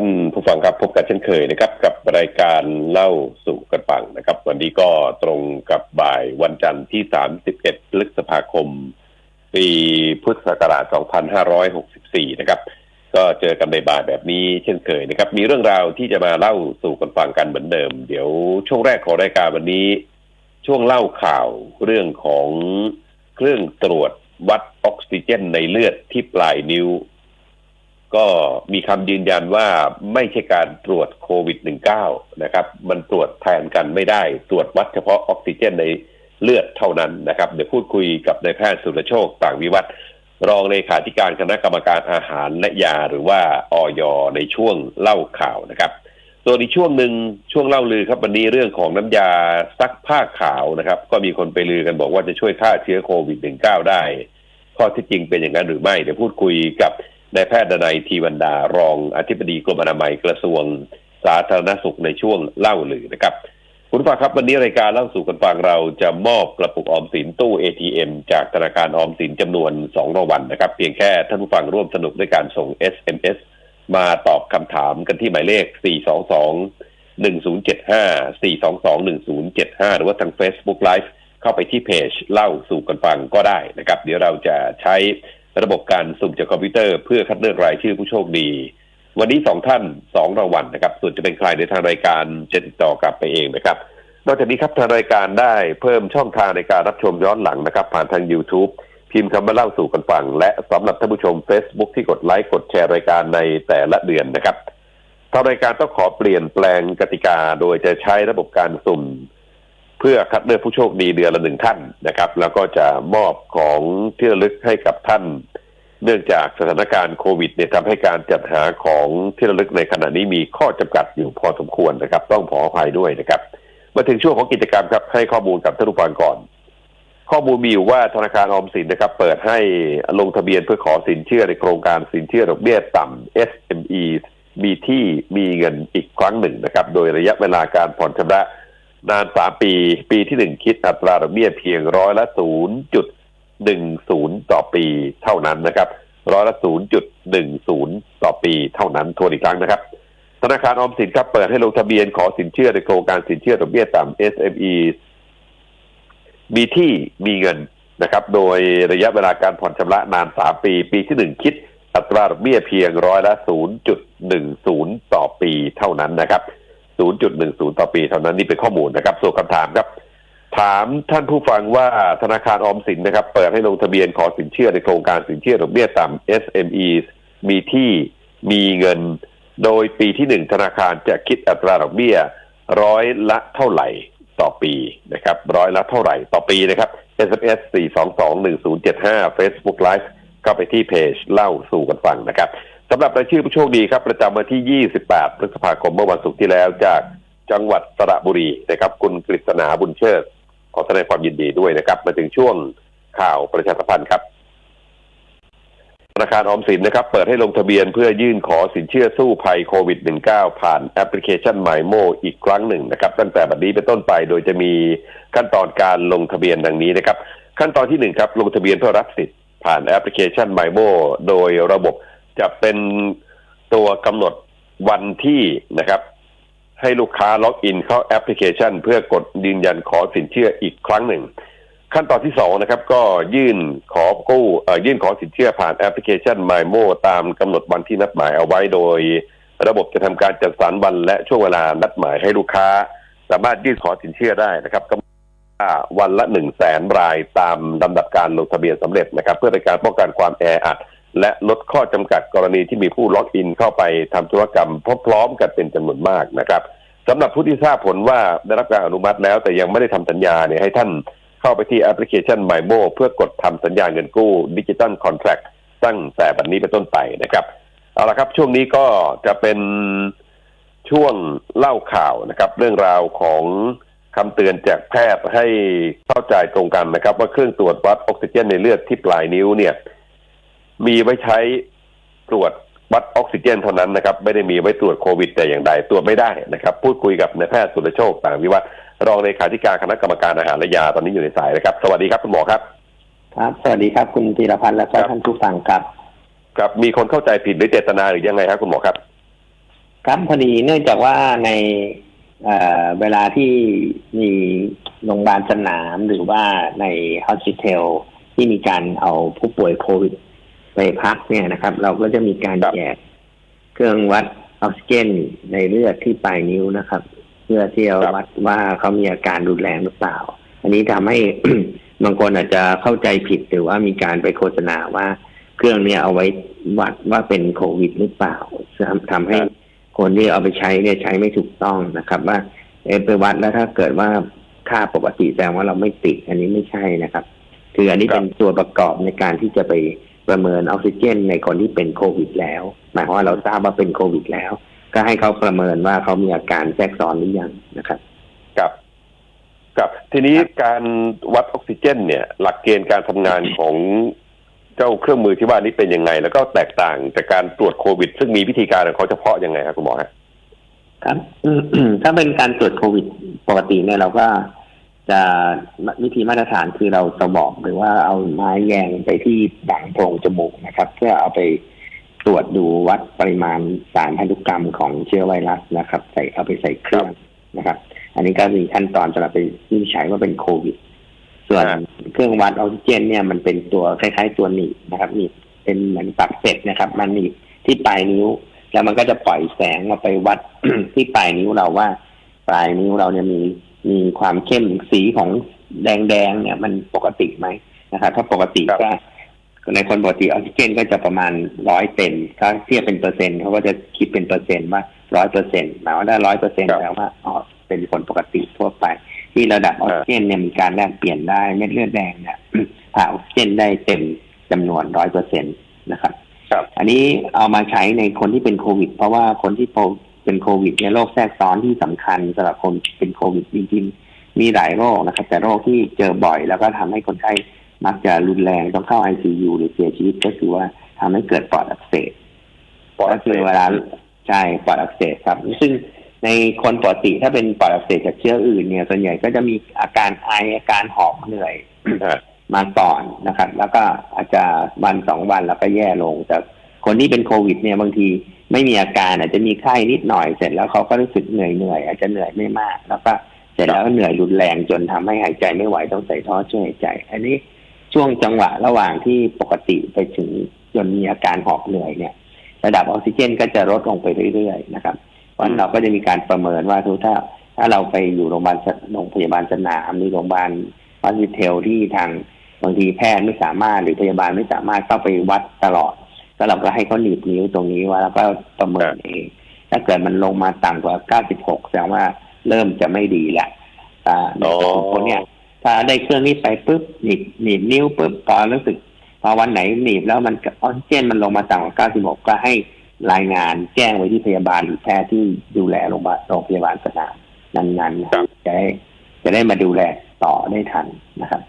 านผู้ฟังครับพบกันเช่นเคยนะครับกับรายการเล่าสู่กันฟังนะครับ วันนี้ก็ตรงกับบ่ายวันจันทร์ที่ 31พฤษภาคม ปีพุทธศักราช 2564 นะครับ ก็เจอกันในบ่ายแบบนี้เช่นเคยนะครับ มีเรื่องราวที่จะมาเล่าสู่กันฟังกันเหมือนเดิม เดี๋ยวช่วงแรกของรายการวันนี้ ช่วงเล่าข่าวเรื่องของเครื่องตรวจวัดออกซิเจนในเลือดที่ปลายนิ้ว ก็มีคำยืนยันว่าไม่ใช่การตรวจโควิด -19 นะครับ มันตรวจแทนกันไม่ได้ ตรวจวัดเฉพาะออกซิเจนในเลือดเท่านั้นนะครับ เดี๋ยวพูดคุยกับนายแพทย์สุรโชคต่างวิวัฒรองเลขาธิการคณะกรรมการอาหารและยาหรือว่าออยในช่วงเล่าข่าวนะครับส่วนอีกช่วงหนึ่งช่วงเล่าลือครับวันนี้เรื่องของน้ำยาซักผ้าขาวนะครับ ก็มีคนไปลือกันบอกว่าจะช่วยฆ่าเชื้อโควิด -19 ได้ ข้อที่จริงเป็นอย่างนั้นหรือไม่ เดี๋ยวพูดคุยกับ นายแพทย์ดนัยทีวันดารองอธิบดีกรมอนามัยกระทรวงสาธารณสุขในช่วงเล่าหลือนะครับ คุณฟังครับวันนี้รายการเล่าสู่กันฟังเราจะมอบกระปุกออมสินตู้ ATM จากธนาคารออมสินจำนวน2รางวัลนะครับ เพียงแค่ท่านผู้ฟังร่วมสนุกด้วยการส่ง SMS มาตอบคำถามกันที่หมายเลข 422 1075 422 1075 หรือว่าทาง Facebook Live เข้าไปที่เพจเล่าสู่กันฟังก็ได้นะครับ เดี๋ยวเราจะใช้ ระบบการสุ่มจากคอมพิวเตอร์เพื่อคัดเลือกรายชื่อผู้โชคดี วันนี้สองท่านสองรางวัลนะครับ ส่วนจะเป็นใครในทางรายการจะติดต่อกลับไปเองนะครับ นอกจากนี้ครับทางรายการได้เพิ่มช่องทางในการรับชมย้อนหลังนะครับ ผ่านทาง YouTube พิมพ์คำว่าเล่าสู่กันฟัง และสำหรับท่านผู้ชม Facebook ที่กดไลค์กดแชร์รายการในแต่ละเดือนนะครับทางรายการต้องขอเปลี่ยนแปลงกติกาโดยจะใช้ระบบการสุ่ม เพื่อคัดเลือกผู้โชคดีเดือนละหนึ่งท่านนะครับ แล้วก็จะมอบของที่ระลึกให้กับท่าน เนื่องจากสถานการณ์โควิดเนี่ยทำให้การจัดหาของที่ระลึกในขณะนี้มีข้อจำกัดอยู่พอสมควรนะครับ ต้องขออภัยด้วยนะครับ มาถึงช่วงของกิจกรรมครับให้ข้อมูลกับท่านผู้ฟังก่อน ข้อมูลมีอยู่ว่าธนาคารออมสินนะครับ เปิดให้ลงทะเบียนเพื่อขอสินเชื่อในโครงการสินเชื่อดอกเบี้ยต่ำ SME มีที่มีเงินอีกครั้งหนึ่งนะครับ โดยระยะเวลาการผ่อนชำระ นานสามปี ปีที่หนึ่งคิดอัตราดอกเบี้ยเพียงร้อยละศูนย์จุดหนึ่งศูนย์ต่อปีเท่านั้นนะครับร้อยละศูนย์จุดหนึ่งศูนย์ต่อปีเท่านั้นทวนอีกครั้งนะครับ ธนาคารออมสินครับเปิดให้ลงทะเบียนขอสินเชื่อในโครงการสินเชื่อดอกเบี้ยต่ำ SME มีที่มีเงินนะครับ โดยระยะเวลาการผ่อนชำระนานสามปี ปีที่หนึ่งคิดอัตราดอกเบี้ยเพียงร้อยละศูนย์จุดหนึ่งศูนย์ต่อปีเท่านั้นนะครับ ศูนย์จุดหนึ่งศูนย์ต่อปีเท่านั้นนี่เป็นข้อมูลนะครับ ส่วนคำถามครับ ถามท่านผู้ฟังว่าธนาคารออมสินนะครับ เปิดให้ลงทะเบียนขอสินเชื่อในโครงการสินเชื่อดอกเบี้ยต่ำ SME มีที่มีเงิน โดยปีที่หนึ่งธนาคารจะคิดอัตราดอกเบี้ยร้อยละเท่าไหร่ต่อปีนะครับร้อยละเท่าไหร่ต่อปีนะครับ SMS 4221075 Facebook Live เข้าไปที่เพจเล่าสู่กันฟังนะครับ สำหรับรายชื่อผู้โชคดีครับประจำวันที่ 28 พฤษภาคมเมื่อวันศุกร์ที่แล้วจากจังหวัดสระบุรีนะครับคุณกฤษณาบุญเชิดขอแสดงความยินดีด้วยนะครับ มาถึงช่วงข่าวประชาสัมพันธ์ครับธนาคารออมสินนะครับ เปิดให้ลงทะเบียนเพื่อยื่นขอสินเชื่อสู้ภัยโควิด -19 ผ่านแอปพลิเคชัน m มโมอีกครั้งหนึ่งนะครับ ตั้งแต่บัดนี้เป็นต้นไปโดยจะมีขั้นตอนการลงทะเบียนดังนี้นะครับ ขั้นตอนที่หนึ่งครับลงทะเบียนเพื่อรับสิทธิ์ผ่านแอปพลิเคชัน m มโมโดยระบบ จะเป็นตัวกำหนดวันที่นะครับ ให้ลูกค้าล็อกอินเข้าแอปพลิเคชัน เพื่อกดยืนยันขอสินเชื่ออีกครั้งหนึ่ง ขั้นตอนที่สองนะครับ ก็ยื่นขอกู้ยื่นขอสินเชื่อผ่านแอปพลิเคชัน m มโมตามกำหนดวันที่นัดหมายเอาไว้โดย ระบบจะทำการจัดสรรวันและช่วงเวลานัดหมายให้ลูกค้า สามารถยื่นขอสินเชื่อได้นะครับกำหนดว่าวันละหนึ่งแสนรายตามลำดับการลงทะเบียนสำเร็จนะครับ เพื่อเป็นการป้องกันความแออัด และลดข้อจำกัดกรณีที่มีผู้ล็อกอินเข้าไปทำธุรกรรมพร้อมๆกันเป็นจำนวนมากนะครับสำหรับผู้ที่ทราบผลว่าได้รับการอนุมัติแล้ว แต่ยังไม่ได้ทำสัญญาเนี่ยให้ท่านเข้าไปที่แอปพลิเคชัน m มโมเพื่อกดทำสัญญาเงินกู้ดิจิ t a ลคอนแท็กตั้งแต่บัดนนี้เป็นต้นไปนะครับเอาละครับ ช่วงนี้ก็จะเป็นช่วงเล่าข่าวนะครับ เรื่องราวของคำเตือนจากแพทย์ให้เข้าใจตรงกันนะครับ ว่าเครื่องตรวจวัดออกซิเจนในเลือดที่ปลายนิ้วเนี่ย มีไว้ใช้ตรวจวัดออกซิเจนเท่านั้นนะครับ ไม่ได้มีไว้ตรวจโควิดแต่อย่างใดตรวจไม่ได้นะครับ พูดคุยกับนายแพทย์สุรโชคต่างวิวัฒน์รองเลขาธิการคณะกรรมการอาหารและยาตอนนี้อยู่ในสายนะครับ สวัสดีครับคุณหมอครับ ครับ สวัสดีครับคุณธีรพันธ์และก็ครับท่านผู้ฟังครับครับมีคนเข้าใจผิดหรือเจตนาหรือยังไงครับคุณหมอครับ ครับพอดีเนื่องจากว่าในเอ่อเวลาที่มีโรงพยาบาลสนามหรือว่าในฮอสพิทอลที่มีการเอาผู้ป่วยโควิด ไปพักเนี่ยนะครับ เราก็จะมีการครับแจกเครื่องวัดออกซิเจนในเลือดที่ปลายนิ้วนะครับ เพื่อที่จะวัดว่าเขามีอาการรุนแรงหรือเปล่า อันนี้ทำให้บางคนอาจจะเข้าใจผิดหรือว่ามีการไปโฆษณาว่าเครื่องเนี้เอาไว้วัดว่าเป็นโควิดหรือเปล่าทำทำให้ครับคนที่เอาไปใช้เนี่ยใช้ไม่ถูกต้องนะครับ ว่าเอะไปวัดแล้วถ้าเกิดว่าค่าปกติแสดงว่าเราไม่ติด อันนี้ไม่ใช่นะครับ คืออันนี้ครับเป็นตัวประกอบในการที่จะไป ประเมินออกซิเจนในคนที่เป็นโควิด แล้ว หมายความว่าเราทราบว่าเป็นโควิด แล้ว ก็ให้เขาประเมินว่าเขามีอาการแทรกซ้อนหรือยังนะครับกับกับทีนี้ครับการวัดออกซิเจน เนี่ย หลักเกณฑ์การทำงานของเจ้าเครื่องมือที่ว่านี้เป็นยังไง แล้วก็แตกต่างจากการตรวจโควิด ซึ่งมีวิธีการของเขาเฉพาะยังไงครับคุณหมอฮะครับ ถ้าเป็นการตรวจโควิดปกติเนี่ยเราก็ จะวิธีมาตรฐานคือเราจะบอกหรือว่าเอาไม้แยงไปที่ดังโพรงจมูกนะครับ เพื่อเอาไปตรวจดูวัดปริมาณสารพันธุกรรมของเชื้อไวรัสนะครับ ใส่เอาไปใส่เครื่องนะครับ อันนี้ก็มีขั้นตอนสำหรับไปวินิจฉัยว่าเป็นโควิด ส่วนครับเครื่องวัดออกซิเจน เนี่ยมันเป็นตัวคล้ายๆตัวหนีบนะครับหนีบเป็นเหมือนปักเป็ดนะครับ มันหนีบที่ปลายนิ้ว แล้วมันก็จะปล่อยแสงมาไปวัดที่ปลายนิ้วเราว่า ปลายนิ้วเราเนี่ยมี มีความเข้มสีของแดงๆเนี่ยมันปกติไหมนะครับถ้าปกติครับก็ในคนปกติออกซิเจนก็จะประมาณร้อยเต็มถ้าเทียบเป็นเปอร์เซ็นต์เขาก็จะคิดเป็นเปอร์เซ็นต์ว่าร้อยเปอร์เซ็นต์หมายว่าได้ร้อยเปอร์เซ็นต์ครับแปลว่าอ๋อเป็นคนปกติทั่วไป ที่ระดับออกซิเจนเนี่ยมีการแลกเปลี่ยนได้เม็ดเลือดแดงเนี่ยผ่าออกซิเจนได้เต็มจำนวนร้อยเปอร์เซ็นต์นะครับครับ อันนี้เอามาใช้ในคนที่เป็นโควิด เพราะว่าคนที่ เป็นโควิดเนี่ยโรคแทรกซ้อนที่สำคัญสำหรับคนเป็นโควิดจริงๆมีหลายโรคนะครับ แต่โรคที่เจอบ่อย แล้วก็ทำให้คนไข้มักจะรุนแรงต้องเข้า ICU หรือเสียชีวิตก็คือว่าทำให้เกิดปอดอักเสบปอดอักเสบเวลาใช่ปอดอักเสบครับ ซึ่งในคนปกติถ้าเป็นปอดอักเสบจากเชื้ออื่นเนี่ยส่วนใหญ่ก็จะมีอาการไออาการหอบเหนื่อยมาก่อนนะครับ แล้วก็อาจจะวันสองวันแล้วก็แย่ลงแต่คนที่เป็นโควิด เนี่ยบางที ไม่มีอาการอาจจะมีไข้นิดหน่อยเสร็จแล้วเขาก็รู้สึกเหนื่อยเหนื่อยอาจจะเหนื่อยไม่มาก แล้วก็เสร็จแล้วก็เหนื่อยรุนแรงจนทำให้หายใจไม่ไหวต้องใส่ท่อช่วยหายใจ อันนี้ช่วงจังหวะระหว่างที่ปกติไปถึงจนมีอาการหอบเหนื่อยเนี่ย ระดับออกซิเจนก็จะลดลงไปเรื่อยๆนะครับเพราะฉะนั้นเราก็จะมีการประเมินว่าถ้า ถ้าเราไปอยู่โรงพยาบาลสโรงพยาบาลสนามหรือโรงพยาบาลฮอสพิทอลที่ทางบางทีแพทย์ไม่สามารถหรือพยาบาลไม่สามารถเข้าไปวัดตลอด ก็เราก็ให้เขาหนีบนิ้วตรงนี้ไว่าแล้วก็ประเมินเอง ถ้าเกิดมันลงมาต่ำกว่า 96 แสดงว่าเริ่มจะไม่ดีละอ่าในกลุ่มคนเนี่ยถ้าได้เครื่องนี้ไปปุ๊บหนีบหนีบนิ้วปุ๊บพอรู้สึกพอวันไหนหนีบแล้วมันออกซิเจนมันลงมาต่ำกว่า 96 ก็ให้รายงานแจ้งไว้ที่พยาบาลหรือแพทย์ที่ดูแลโรงพยาบาลโรงพยาบาลสนามนั้นๆนะครับจะได้จะได้มาดูแลต่อได้ทันนะครับ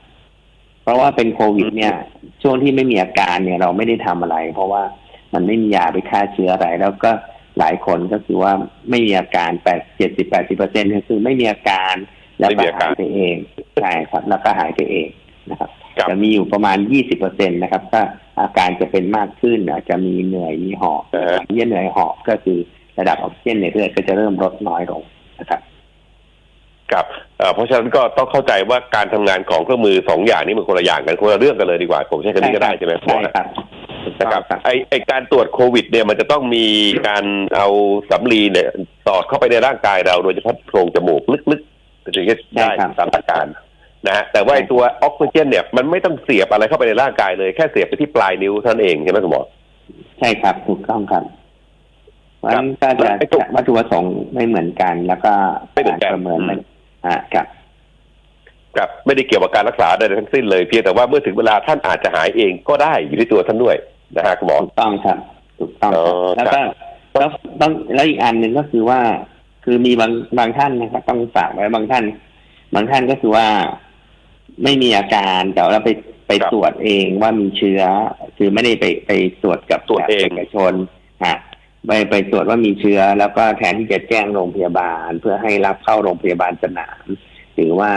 เพราะว่าเป็นโควิดเนี่ย ช่วงที่ไม่มีอาการเนี่ยเราไม่ได้ทำอะไร เพราะว่ามันไม่มียาไปฆ่าเชื้ออะไร แล้วก็หลายคนก็คือว่าไม่มีอาการแปดเจ็ดสิบแปดสิบเปอร์เซ็นต์คือไม่มีอาการแล้วไม่ก็มีอาหาการยไปเองใช่ครับแล้วก็หายไปเองนะครับครับจะมีอยู่ประมาณ20เปอร์เซ็นตนะครับถ้าอาการจะเป็นมากขึ้นอาจจะมีเหนื่อยมีหอบอ่าฮะที่เหนื่อยหอบก็คือระดับออกซิเจนในเลือดก็จะเริ่มลดน้อยลงนะครับ ครับเอ่อเพราะฉะนั้นก็ต้องเข้าใจว่าการทำงานของเครื่องมือสองอย่างนี้มันคนละอย่างกันคนละเรื่องกันเลยดีกว่า ผมใช้คำนี้ก็ได้ใช่ไหมใช่ครับถูกต้นะองครับครับไอไอการตรวจโควิดเนี่ยมันจะต้องมีการเอาสำลีเนี่ยสอดเข้าไปในร่างกายเราโดยเฉพาะโพรงจมูกลึกๆถึงจะได้ตามอาการนะฮะแต่ว่าไอตัวออกซิเจนเนี่ยมันไม่ต้องเสียบอะไรเข้าไปในร่างกายเลยแค่เสียบไปที่ปลายนิ้วเท่านั้นเองใช่ไหมคุณหมอใช่ครับถูกต้องครับเพราะฉะนั้นก็จะไอ้ตรงวัตถุประสงค์ไม่เหมือนกัน แล้วก็ไม่เหมือนกันารประเมินไม่ อืมอ่าครับครับไม่ได้เกี่ยวกับการรักษาใดๆทั้งสิ้นเลยเพียงแต่ว่าเมื่อถึงเวลาท่านอาจจะหายเองก็ได้อยู่ที่ตัวท่านด้วยนะฮะคุณหมอถูกต้องครับถูกต้องครับอ๋อแล้วก็แล้วต้องแล้วอีกอันหนึ่งก็คือว่า คือมีบางบางท่านนะครับต้องฝากไว้บางท่าน บางท่านก็คือว่าไม่มีอาการแต่ว่าไปไปตรวจเองว่ามีเชื้อ คือไม่ได้ไปไปตรวจกับตรวจเองเอกชนฮะ ไปไปตรวจว่ามีเชื้อ แล้วก็แทนที่จะแจ้งโรงพยาบาล เพื่อให้รับเข้าโรงพยาบาลสนาม หรือว่า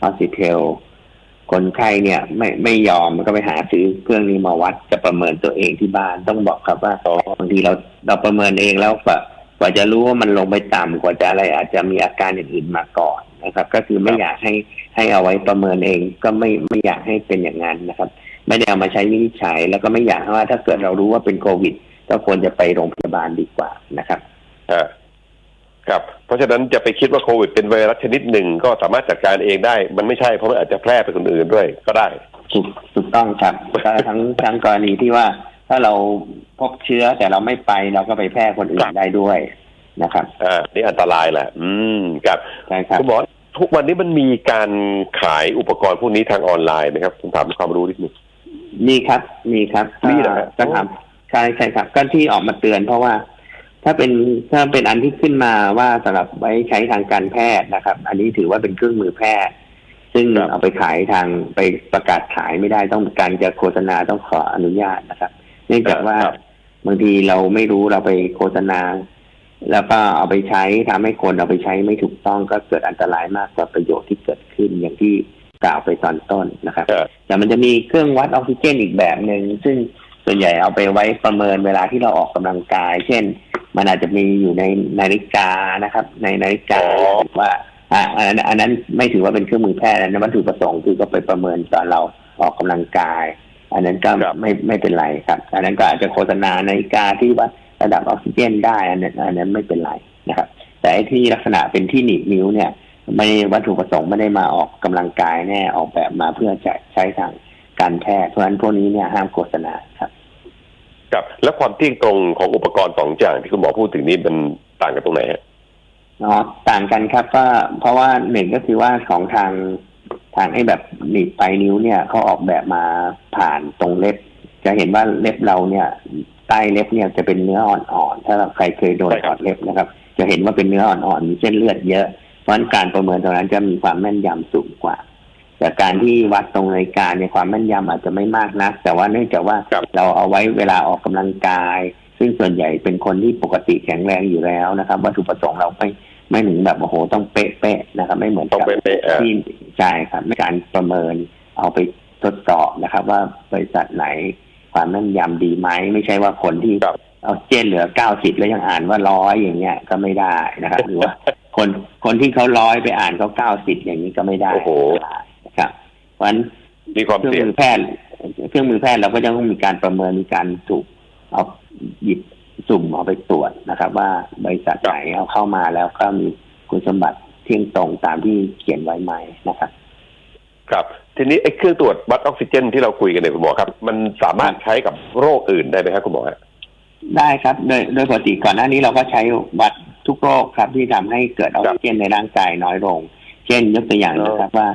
ฮอสพิทอลคนไข้เนี่ยไม่ไม่ยอมก็ไปหาซื้อเครื่องนี้มาวัดจะประเมินตัวเองที่บ้านต้องบอกครับว่าบางทีเราเราประเมินเองแล้วแบบกว่าจะรู้ว่ามันลงไปต่ำกว่าจะอะไรอาจจะมีอาการอื่นๆมาก่อนนะครับ ก็คือไม่อยากให้ให้เอาไว้ประเมินเองก็ไม่ไม่อยากให้เป็นอย่างนั้นนะครับ ไม่ได้เอามาใช้วินิจฉัย แล้วก็ไม่อยากว่าถ้าเกิดเรารู้ว่าเป็นโควิด ก็ควรจะไปโรงพยาบาลดีกว่านะครับอ่าครับ เพราะฉะนั้นจะไปคิดว่าโควิดเป็นไวรัสชนิดหนึ่งก็สามารถจัดการเองได้ มันไม่ใช่เพราะมันอาจจะแพร่ไปคนอื่นด้วยก็ได้ถูกถูกต้องครับก็ทั้งทั้งกรณีที่ว่าถ้าเราพบเชื้อแต่เราไม่ไปเราก็ไปแพร่คนอื่ครันบได้ด้วยนะครับอ่านี่อันตรายแหละ อืมครับใช่ครับคุณหมอทุกวันนี้มันมีการขายอุปกรณ์พวกนี้ทางออนไลน์ไหมครับผมถามความรู้นิดนึงมีครับ มีครับมีเหรอฮะก็ทำ ใช่ใช่ครับ ก็ที่ออกมาเตือนเพราะว่า ถ้าเป็นถ้าเป็นอันที่ขึ้นมาว่าสำหรับไว้ใช้ทางการแพทย์นะครับ อันนี้ถือว่าเป็นเครื่องมือแพทย์ ซึ่งครับเอาไปขายทางไปประกาศขายไม่ได้ต้องการจะโฆษณาต้องขออนุญาตนะครับ เนื่องจากว่าครับบางทีเราไม่รู้เราไปโฆษณา แล้วก็เอาไปใช้ทำให้คนเอาไปใช้ไม่ถูกต้องก็เกิดอันตรายมากกว่าประโยชน์ที่เกิดขึ้นอย่างที่กล่าวไปตอนต้นนะครับเออแต่มันจะมีเครื่องวัดออกซิเจนอีกแบบหนึ่งซึ่ง ส่วนใหญ่เอาไปไว้ประเมินเวลาที่เราออกกำลังกาย เช่น มันอาจจะมีอยู่ในนาฬิกานะครับ ในนาฬิกาอ๋อหรือว่าอ่าอันนั้นอันนั้นไม่ถือว่าเป็นเครื่องมือแพทย์อันนั้นวัตถุประสงค์คือก็ไปประเมินตอนเราออกกำลังกาย อันนั้นก็ครับไม่ไม่เป็นไรครับ อันนั้นก็อาจจะโฆษณานาฬิกาที่วัดระดับออกซิเจนได้ อันนั้นอันนั้นไม่เป็นไรนะครับ แต่ไอ้ที่ลักษณะเป็นที่หนีบนิ้วเนี่ยไม่วัตถุประสงค์ไม่ได้มาออกกำลังกายแน่ออกแบบมาเพื่อจะใช้ทางการแพทย์เพราะฉะนั้นพวกนี้เนี่ยห้ามโฆษณาครับ ครับแล้วความเที่ยงตรงของอุปกรณ์สองอย่างที่คุณหมอพูดถึงนี้มันต่างกันตรงไหนฮะอ๋อต่างกันครับก็เพราะว่าหนึ่งก็คือว่าของทางทางไอ้แบบหนีบปลายนิ้วเนี่ยเขาออกแบบมาผ่านตรงเล็บ จะเห็นว่าเล็บเราเนี่ยใต้เล็บเนี่ยจะเป็นเนื้ออ่อนๆถ้าใครเคยโดนใช่ถครัอดเล็บนะครับ จะเห็นว่าเป็นเนื้ออ่อนๆมีเส้นเลือดเยอะ เพราะฉะนั้นการประเมินตรงนั้นจะมีความแม่นยำสูงกว่า แต่การที่วัดตรงนาฬิกาเนี่ยความแม่นยำอาจจะไม่มากนักแต่ว่าเนื่องจากว่าครับเราเอาไว้เวลาออกกำลังกาย ซึ่งส่วนใหญ่เป็นคนที่ปกติแข็งแรงอยู่แล้วนะครับ วัตถุประสงค์เราไม่ไม่ถึงแบบโอ้โหต้องเป๊ะๆนะครับ ไม่เหมือนต้องกับเป๊ะๆอ่าที่ใช่ครับในการประเมินเอาไปทดสอบนะครับ ว่าบริษัทไหนความแม่นยำดีไหมไม่ใช่ว่าคนที่ครับเอาเจนเหลือเก้าสิบแล้วยังอ่านว่าร้อยอย่างเงี้ยก็ไม่ได้นะครับ หรือว่าคนคนที่เขาร้อยไปอ่านเขาเก้าสิบอย่างนี้ก็ไม่ได้โอ้โหนะครับ เพราะฉะนั้นมีความเครื่องเสี่ยงมือแพทย์เครื่องมือแพทย์เราก็จะต้องมีการประเมินมีการถูกเอาหยิบสุ่มเอาไปตรวจนะครับ ว่าบริษัทไหนเอาเข้ามาแล้วก็มีคุณสมบัติเที่ยงตรงตามที่เขียนไว้ไหมนะครับ ครับ ทีนี้ไอ้เครื่องตรวจวัดออกซิเจนที่เราคุยกันเนี่ยคุณหมอครับ มันสามารถใช้กับโรคอื่นได้ไหมครับคุณหมอฮะได้ครับ โดยโดยปกติก่อนหน้านี้เราก็ใช้วัดทุกโรคครับที่ทำให้เกิดออกซิเจนในร่างกายน้อยลง เช่นยกตัวอย่างนะครับว่า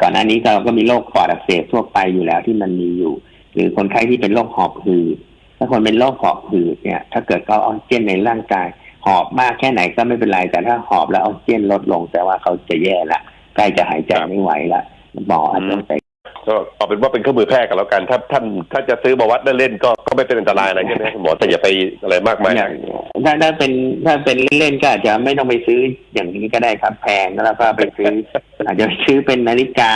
ก่อนหน้านี้เราก็มีโรคปอดอักเสบทั่วไปอยู่แล้วที่มันมีอยู่ หรือคนไข้ที่เป็นโรคหอบหืดถ้าคนเป็นโรคหอบหืดเนี่ย ถ้าเกิดเขาออกซิเจนในร่างกาย หอบมากแค่ไหนก็ไม่เป็นไร แต่ถ้าหอบแล้วออกซิเจนลดลงแต่ว่าเขาจะแย่ละใกล้จะหายใจไม่ไหวละหมออาจจะใส่ ก็เอาเป็นว่าเป็นเครื่องมือแพทย์กันแล้วกัน ถ้าท่านถ้าจะซื้อมาวัดเล่นๆก็ก็ไม่เป็นอันตรายอะไรใช่ไหมคุณหมอแต่อย่าไปอะไรมากมายอย่างถ้าถ้าเป็นถ้าเป็นเล่นๆก็อาจจะไม่ต้องไปซื้ออย่างนี้ก็ได้ครับแพงแล้วก็ไปซื้อ อาจจะซื้อเป็นนาฬิกา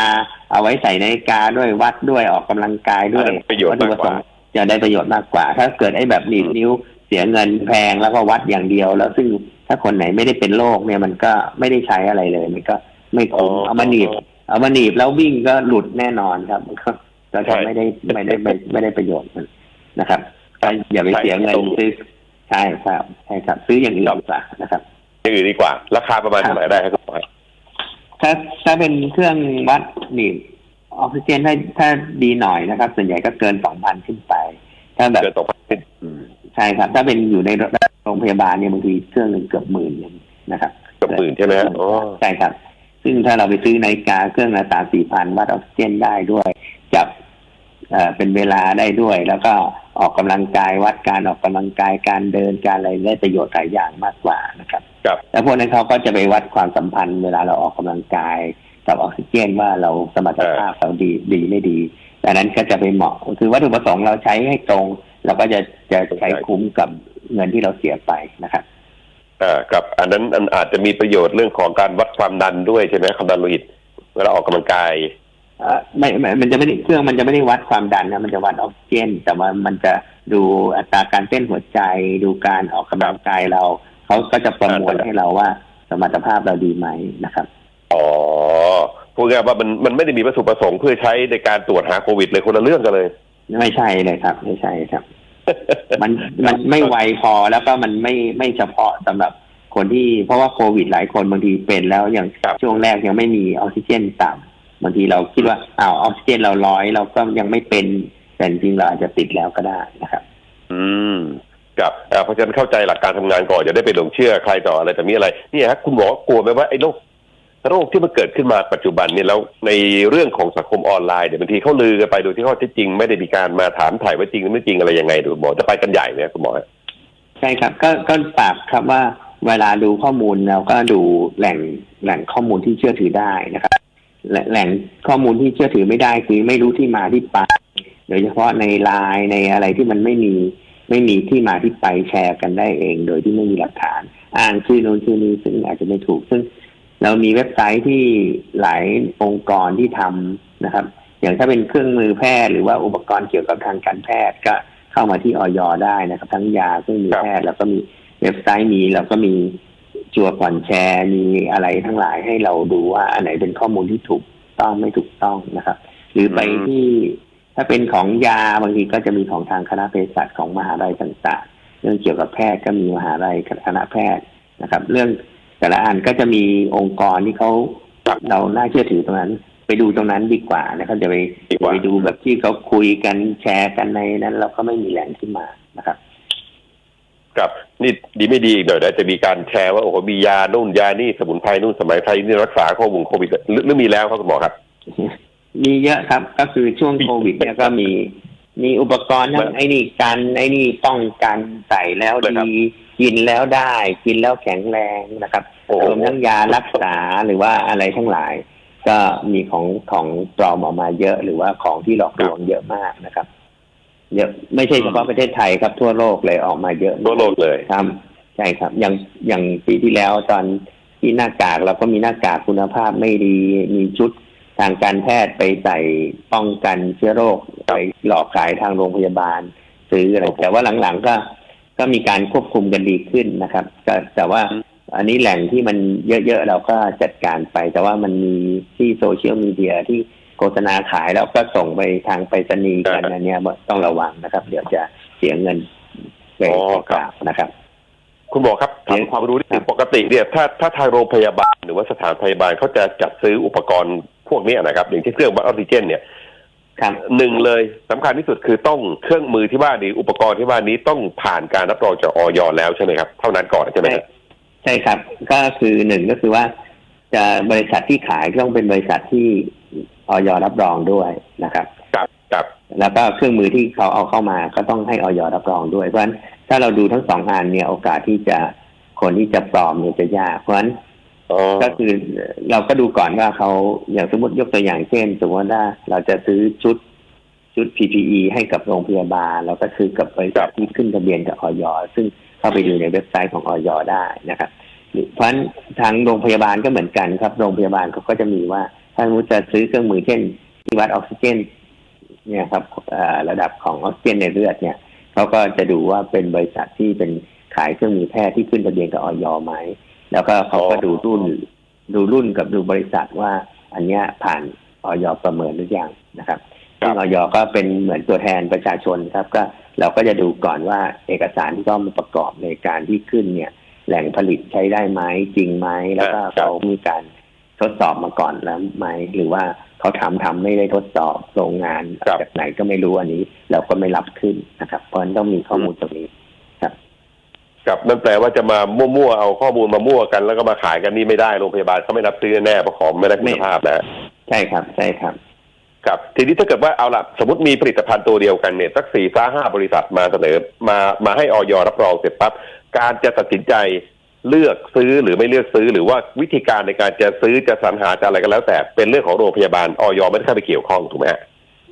เอาไว้ใส่นาฬิกาด้วยวัดด้วยออกกำลังกายด้วยประโยชน์มากกว่าจะได้ประโยชน์มากกว่า ถ้าเกิดไอ้แบบหนีบนิ้วเสียเงินแพงแล้วก็วัดอย่างเดียว แล้วซึ่งถ้าคนไหนไม่ได้เป็นโรคเนี่ยมันก็ไม่ได้ใช้อะไรเลยมันก็ไม่คุ้มเอามาหนีบ เอามาหนีบแล้ววิ่งก็หลุดแน่นอนครับมันก็ก็จะไม่ได้ไม่ได้ไม่ไม่ได้ประโยชน์มันนะครับก็อย่าไปเสียเงินซื้อใช่ครับใช่ครับ ซื้ออย่างอื่นดีกว่านะครับอย่างอื่นดีกว่า ราคาประมาณเท่าไหร่ได้ครับคุณหมอฮะถ้าถ้าเป็นเครื่องวัดหนีบออกซิเจนถ้าถ้าดีหน่อยนะครับ ส่วนใหญ่ก็เกินสองพันขึ้นไป ถ้าแบบเกินสองพันอืมใช่ครับ ถ้าเป็นอยู่ในโรงพยาบาลเนี่ยบางทีเครื่องหนึ่งเกือบหมื่นยังนะครับเกือบหมื่นใช่ไหมฮะอ๋อใช่ครับ ซึ่งถ้าเราไปซื้อนาฬิกาเครื่องละสามสี่พันวัดออกซิเจนได้ด้วย จับเอ่อเป็นเวลาได้ด้วย แล้วก็ออกกำลังกายวัดการออกกำลังกายการเดินการอะไรได้ประโยชน์หลายอย่างมากกว่านะครับครับแล้วพวกนั้นเขาก็จะไปวัดความสัมพันธ์เวลาเราออกกำลังกายกับออกซิเจนว่าเราสมรรถภาพเราดีดีไม่ดีดังนั้นก็จะไปเหมาะคือวัตถุประสงค์เราใช้ให้ตรง เราก็จะจะใช้คุ้มกับเงินที่เราเสียไปนะครับ อ่าครับอันนั้นอันอาจจะมีประโยชน์เรื่องของการวัดความดันด้วยใช่ไหมความดันโลหิตเวลาออกกำลังกายเอ่อไม่ไม่มันจะไม่ได้เครื่องมันจะไม่ได้วัดความดันนะมันจะวัดออกซิเจน แต่ว่ามันจะดูอัตราการเต้นหัวใจ ดูการออกกำลังกายเราเขเขาก็จะประมวลอ่าให้เราว่าสมรรถภาพเราดีไหมนะครับอ๋อพูดง่ายๆว่ามันมันไม่ได้มีวัตถุประสงค์เพื่อใช้ในการตรวจหาโควิดเลยคนละเรื่องกันเลย ไม่ใช่เลยครับ ไม่ใช่ครับ มันมันไม่ไวพอแล้วก็มันไม่ไม่เฉพาะสำหรับคนที่เพราะว่าโควิดหลายคนบางทีเป็นแล้วอย่างครับช่วงแรกยังไม่มีออกซิเจนต่ำบางทีเราคิดว่าอ้าวออกซิเจนเราร้อยเราก็ยังไม่เป็นแต่จริงๆเราอาจจะติดแล้วก็ได้นะครับ อืมกับอ่าเพราะฉะนั้นเข้าใจหลักการทำงานก่อนอย่าได้ไปหลงเชื่อใครต่ออะไรแต่มีอะไรเนี่ยฮะคุณหมอกลัวไหมว่าไอ้โรค โรคที่มันเกิดขึ้นมาปัจจุบันเนี่ยแล้วในเรื่องของสังคมออนไลน์เนี่ยบางทีเขาลือกันไปโดยที่ข้อเท็จจริง ไม่ได้มีการมาถามถ่ายว่าจริงหรือไม่จริงอะไรยังไงดูหมอจะไปกันใหญ่เนี่ยคุณหมอใช่ครับ ก็ก็ฝากครับว่าเวลาดูข้อมูลเราก็ดูแหล่งแหล่งข้อมูลที่เชื่อถือได้นะครับและแหล่งข้อมูลที่เชื่อถือไม่ได้คือไม่รู้ที่มาที่ไปโดยเฉพาะในไลน์ในอะไรที่มันไม่มีไม่มีที่มาที่ไปแชร์กันได้เอง โดยที่ไม่มีหลักฐาน อ้างชื่อโน้นชื่อนี้ซึ่งอาจจะไม่ถูกซึ่ง เรามีเว็บไซต์ที่หลายองค์กรที่ทำนะครับ อย่างถ้าเป็นเครื่องมือแพทย์หรือว่าอุปกรณ์เกี่ยวกับทางการแพทย์ก็เข้ามาที่ออยได้นะครับ ทั้งยาเครื่องมือแพทย์แล้วก็มีเว็บไซต์มีแล้วก็มีจัวก่อนแชร์มีอะไรทั้งหลายให้เราดูว่าอันไหนเป็นข้อมูลที่ถูกต้องไม่ถูกต้องนะครับ หรือไปอืมที่ถ้าเป็นของยาบางทีก็จะมีของทางคณะเภสัชของมหาลัยต่างๆ เรื่องเกี่ยวกับแพทย์ก็มีมหาลัยคณะแพทย์นะครับ เรื่อง แต่ละอันก็จะมีองค์กรที่เขาเราน่าเชื่อถือตรงนั้น ไปดูตรงนั้นดีกว่านะครับจะไปดีกว่าไปดูแบบที่เขาคุยกันแชร์กันในนั้น เราก็ไม่มีแหล่งที่มานะครับกับนี่ดีไม่ดีอีกหน่อยนะจะมีการแชร์ว่าโอ้โหมียานู่นยานี่สมุนไพรนู่นสมัยไทยนี่รักษาโควิดโควิดหรือหรือมีแล้วครับคุณหมอครับ มีเยอะครับ ก็คือช่วงโควิดเนี่ยก็มีมีอุปกรณ์ทั้งไอ้นี่กันไอ้นี่ป้องกันใส่แล้วเลยครับดี กินแล้วได้กินแล้วแข็งแรงนะครับโอ้โหรวมทั้งยารักษาหรือว่าอะไรทั้งหลาย ก็มีของของปลอมออกมาเยอะ หรือว่าของที่หลอกลวงเยอะมากนะครับเยอะไม่ใช่เฉพาะประเทศไทยครับ ทั่วโลกเลยออกมาเยอะทั่วโลกเลยครับใช่ครับ อย่างอย่างปีที่แล้วตอนที่หน้ากากเราก็มีหน้ากากคุณภาพไม่ดีมีชุดทางการแพทย์ไปใส่ป้องกันเชื้อโรคไปหลอกขายทางโรงพยาบาลซื้ออะไรครับผมแต่ว่าหลังๆก็ ก็มีการควบคุมกันดีขึ้นนะครับก็แต่ว่าอืมอันนี้แหล่งที่มันเยอะๆเราก็จัดการไป แต่ว่ามันมีที่โซเชียลมีเดียที่โฆษณาขายแล้วก็ส่งไปทางไปรษณีย์กันอันเนี้ยต้องระวังนะครับ เดี๋ยวจะเสียเงินไปอ๋อเปล่าๆนะครับ คุณหมอครับถามความรู้นิดนึงปกติเนี่ยถ้าถ้าทางโรงพยาบาลหรือว่าสถานพยาบาลเขาจะจัดซื้ออุปกรณ์พวกเนี้ยนะครับ อย่างเช่นเครื่องวัดออกซิเจนเนี่ย ครับหนึ่งเลยสำคัญที่สุดคือต้องเครื่องมือที่ว่านี้อุปกรณ์ที่ว่านี้ต้องผ่านการรับรองจากออยแล้วใช่ไหมครับ เท่านั้นก่อนใช่ไหมครับใช่ครับ ก็คือหนึ่งก็คือว่า จะบริษัทที่ขายต้องเป็นบริษัทที่ออยรับรองด้วยนะครับครับครับแล้วก็เครื่องมือที่เขาเอาเข้ามาก็ต้องให้ออยรับรองด้วยเพราะฉะนั้นถ้าเราดูทั้งสองอันเนี่ยโอกาสที่จะคนที่จะปลอมเนี่ยจะยากเพราะฉะนั้นอ๋อ ก็คือเราก็ดูก่อนว่าเขาอย่างสมมติยกตัวอย่างเช่น สมมติว่าเราจะซื้อชุดชุด PPE ให้กับโรงพยาบาล เราก็ซื้อกับบริษัทที่ขึ้นทะเบียนกับออยซึ่งเข้าไปดูในเว็บไซต์ของออยได้นะครับ เพราะฉะนั้นทางโรงพยาบาลก็เหมือนกันครับ โรงพยาบาลเขาก็จะมีว่า ถ้าสมมติจะซื้อเครื่องมือเช่นที่วัดออกซิเจนเนี่ยครับระดับของออกซิเจนในเลือดเนี่ยเขาก็จะดูว่าเป็นบริษัทที่เป็นขายเครื่องมือแพทย์ที่ขึ้นทะเบียนกับออยไหม แล้วก็เขาก็อ๋อดูรุ่น ดูรุ่นกับดูบริษัทว่า อันเนี้ยผ่านออยประเมินหรือยังนะครับครับซึ่งออยก็เป็นเหมือนตัวแทนประชาชนครับ ก็เราก็จะดูก่อนว่าเอกสารที่เขามาประกอบในการที่ขึ้นเนี่ย แหล่งผลิตใช้ได้ไหมจริงไหมแล้วก็ครับเขามีการทดสอบมาก่อนแล้วไหมหรือว่าเขาทำทำไม่ได้ทดสอบโรงงานครับจากไหนก็ไม่รู้อันนี้ เราก็ไม่รับขึ้นนะครับ เพราะฉะนั้นต้องมีข้อมูลตรงนี้ กับนั่นแปลว่าจะมามั่วๆเอาข้อมูลมามั่วกัน แล้วก็มาขายกันนี่ไม่ได้โรงพยาบาลเขาไม่รับซื้อแน่เพราะของไม่ได้คุณภาพนะใช่ครับใช่ครับครับทีนี้ถ้าเกิดว่าเอาละสมมติมีผลิตภัณฑ์ตัวเดียวกันเนี่ยสักสี่ห้าห้าบริษัทมาเสนอมามาให้ออยรับรองเสร็จปั๊บการจะตัดสินใจเลือกซื้อหรือไม่เลือกซื้อ หรือว่าวิธีการในการจะซื้อจะสรรหาจะอะไรก็แล้วแต่เป็นเรื่องของโรงพยาบาลออยไม่ได้เข้าไปเกี่ยวข้องถูกไหมฮะ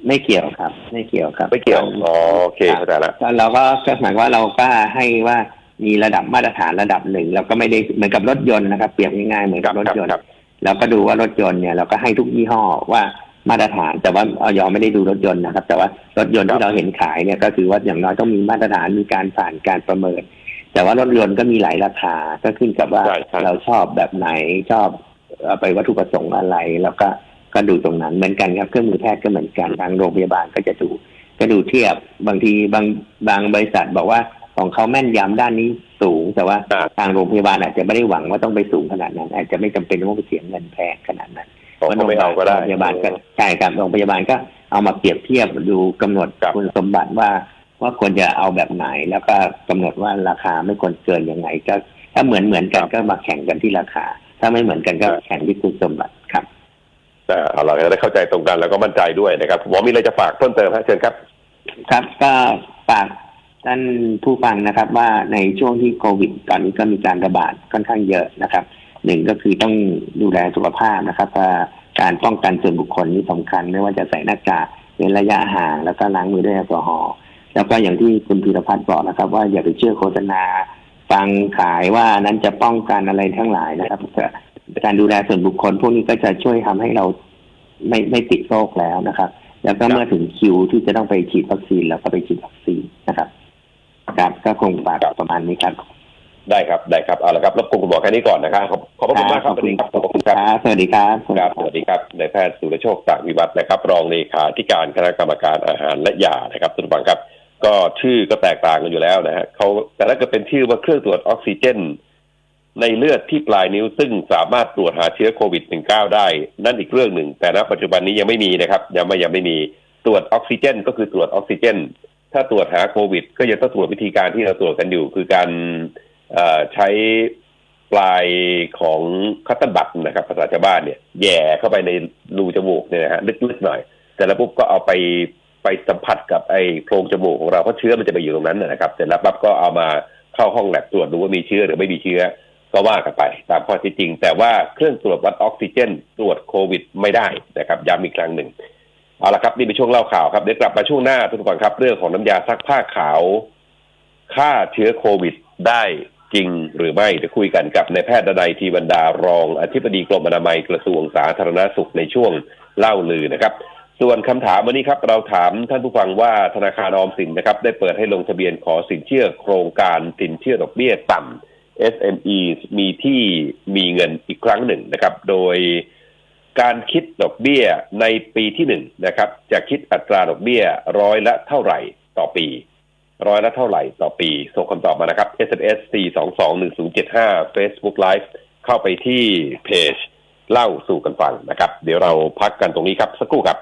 ไม่เกี่ยวครับ ไม่เกี่ยวครับ ไม่เกี่ยวอ๋อโอเคเข้าใจละเราก็ก็หมายว่าเราก็ให้ว่า มีระดับมาตรฐานระดับหนึ่งเราก็ไม่ได้เหมือนกับรถยนต์นะครับเปรียบง่ายๆเหมือนครักับบรถครับยนต์ครับเราก็ดูว่ารถยนต์เนี่ยเราก็ให้ทุกยี่ห้อว่ามาตรฐาน แต่ว่าออยไม่ได้ดูรถยนต์นะครับ แต่ว่ารถยนต์ครับที่เราเห็นขายเนี่ยก็คือว่าอย่างน้อยต้องมีมาตรฐานมีการผ่านการประเมิน แต่ว่ารถยนต์ก็มีหลายราคาก็ขึ้นกับว่าใช่ใช่เราชอบแบบไหนชอบเอาไปวัตถุประสงค์อะไร แล้วก็ก็ดูตรงนั้นเหมือนกันครับเครื่องมือแพทย์ก็เหมือนกันทางโรงพยาบาลก็จะดูก็ดูเทียบบางทีบางบางบริษัทบอกว่า ของเขาแม่นยำด้านนี้สูง แต่ว่าอ่าทางโรงพยาบาลอาจจะไม่ได้หวังว่าต้องไปสูงขนาดนั้น อาจจะไม่จำเป็นต้องไปเสียเงินแพงขนาดนั้นผมก็ไม่เอาก็ได้โรงพยาบาลก็ใช่ครับโรงพยาบาลก็เอามาเปรียบเทียบดูกำหนดครับคุณสมบัติว่า ว่าควรจะเอาแบบไหนแล้วก็กำหนดว่าราคาไม่ควรเกินยังไง ก็ถ้าเหมือนเหมือนกันก็มาแข่งกันที่ราคา ถ้าไม่เหมือนกันก็แข่งที่คุณสมบัติครับอ่าเอาเราจะได้เข้าใจตรงกันแล้วก็มั่นใจด้วยนะครับหมอมีอะไรจะฝากเพิ่มเติมฮะเชิญครับ ครับก็ฝาก ท่านผู้ฟังนะครับว่าในช่วงที่โควิด ตอนนี้ก็มีการระบาดค่อนข้างเยอะนะครับหนึ่งก็คือต้องดูแลสุขภาพนะครับการป้องกันส่วนบุคคลนี่สำคัญ ไม่ว่าจะใส่หน้ากากเว้นระยะห่างแล้วก็ล้างมือด้วยแอลกอฮอล์แล้วก็อย่างที่คุณพีรพัฒน์บอกนะครับ ว่าอย่าไปเชื่อโฆษณา ฟังขายว่านั้นจะป้องกันอะไรทั้งหลายนะครับการดูแลส่วนบุคคล พวกนี้ก็จะช่วยทำให้เราไม่ไม่ติดโรคแล้วนะครับ แล้วก็เมื่อถึงคิวที่จะต้องไปฉีดวัคซีนแล้วก็ไปฉีดวัคซีนนะครับ ครับก็คงฝากประมาณนี้ครับ ได้ครับได้ครับเอาละครับรบกวนคุณหมอแค่นี้ก่อนนะครับขอบขอบพระคุณมากครับสวัสดีครับขอบคุณครับครับสวัสดีครับครับสวัสดีครับนายแพทย์สุรโชคตากวิวัฒน์นะครับ รองเลขาธิการคณะกรรมการอาหารและยานะครับทุกท่านครับ ก็ชื่อก็แตกต่างกันอยู่แล้วนะฮะเขาแต่ถ้าเกิดเป็นชื่อว่าเครื่องตรวจออกซิเจน ในเลือดที่ปลายนิ้วซึ่งสามารถตรวจหาเชื้อโควิด -19 ได้ นั่นอีกเรื่องหนึ่ง แต่ณปัจจุบันนี้ยังไม่มีนะครับ ยังไม่ยังไม่มีตรวจออกซิเจน ก็คือตรวจออกซิเจน ถ้าตรวจหาโควิด ก็ยังต้องตรวจวิธีการที่เราตรวจกันอยู่ คือการใช้ปลายของคัตเตอร์บัตนะครับ ภาษาชาวบ้านเนี่ยแย่เข้าไปในรูจมูกเนี่ยนะฮะลึกๆหน่อยเสร็จแล้วปุ๊บก็เอาไปไปสัมผัสกับไอ้โพรงจมูกของเราเพราะเชื้อมันจะไปอยู่ตรงนั้นนะครับเสร็จแล้วปั๊บก็เอามาเข้าห้องแลบตรวจดูว่ามีเชื้อหรือไม่มีเชื้อก็ว่ากันไป ตามข้อท็จจริง แต่ว่าเครื่องตรวจวัดออกซิเจน ตรวจโควิด ไม่ได้นะครับย้ำอีกครั้งหนึ่ง เอาละครับนี่เป็นช่วงเล่าข่าวครับเดี๋ยวกลับมาช่วงหน้าทุกคนครับ เรื่องของน้ำยาซักผ้าขาวฆ่าเชื้อโควิดได้จริงหรือไม่เดี๋ยวคุยกันกับนายแพทย์ดนัยทีบรรดารอง อธิบดีกรมอนามัยกระทรวงสาธารณสุขในช่วงเล่าลือนะครับ ส่วนคำถามวันนี้ครับ เราถามท่านผู้ฟังว่าธนาคารออมสินนะครับ ได้เปิดให้ลงทะเบียนขอสินเชื่อโครงการสินเชื่อดอกเบี้ยต่ำ SME มีที่มีเงินอีกครั้งหนึ่งนะครับ โดย การคิดดอกเบี้ยในปีที่หนึ่งนะครับ จะคิดอัตราดอกเบี้ยร้อยละเท่าไหร่ต่อปี ร้อยละเท่าไหร่ต่อปี ส่งคำตอบมานะครับ SMS 422 1075 Facebook Live เข้าไปที่เพจเล่าสู่กันฟังนะครับ เดี๋ยวเราพักกันตรงนี้ครับ สักครู่ครับ